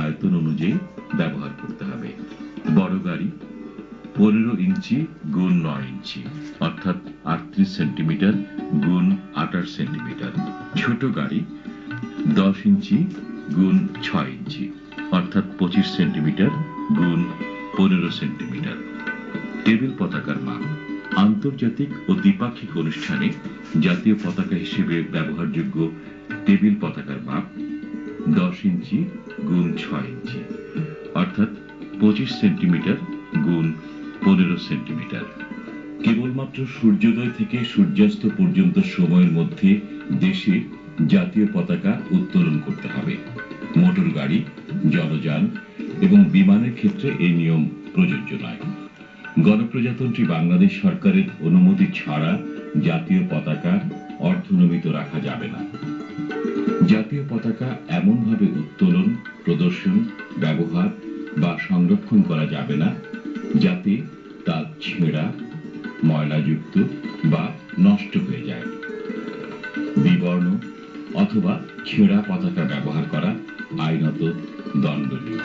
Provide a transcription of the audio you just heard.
আয়তন অনুযায়ী ব্যবহার করতে হবে। বড় গাড়ি পনেরো ইঞ্চি গুণ নয় ইঞ্চি, অর্থাৎ আটত্রিশ সেন্টিমিটার গুণ আঠাশ সেন্টিমিটার। ছোট গাড়ি দশ ইঞ্চি গুণ ছয় ইঞ্চি, অর্থাৎ পঁচিশ সেন্টিমিটার গুণ পনেরো সেন্টিমিটার। টেবিল পতাকার মাপ আন্তর্জাতিক ও দ্বিপাক্ষিক অনুষ্ঠানে জাতীয় পতাকা হিসেবে ব্যবহারযোগ্য টেবিল পতাকার মাপ দশ ইঞ্চি গুণ ছয় ইঞ্চি। অর্থাৎ পঁচিশ সেন্টিমিটার গুণ পনেরো সেন্টিমিটার। কেবলমাত্র সূর্যোদয় থেকে সূর্যাস্ত পর্যন্ত সময়ের মধ্যে দেশে জাতীয় পতাকা উত্তোলন করতে হবে। মোটর গাড়ি জলযান এবং বিমানের ক্ষেত্রে এই নিয়ম প্রযোজ্য নয়। গণপ্রজাতন্ত্রী বাংলাদেশ সরকারের অনুমতি ছাড়া জাতীয় পতাকা অর্ধনমিত রাখা যাবে না। জাতীয় পতাকা এমনভাবে উত্তোলন প্রদর্শন ব্যবহার বা সংরক্ষণ করা যাবে না, যাতে তা ছেঁড়া, ময়লাযুক্ত বা নষ্ট হয়ে যায়। বিবর্ণ অথবা ছেঁড়া পতাকা ব্যবহার করা আইনত দণ্ডনীয়।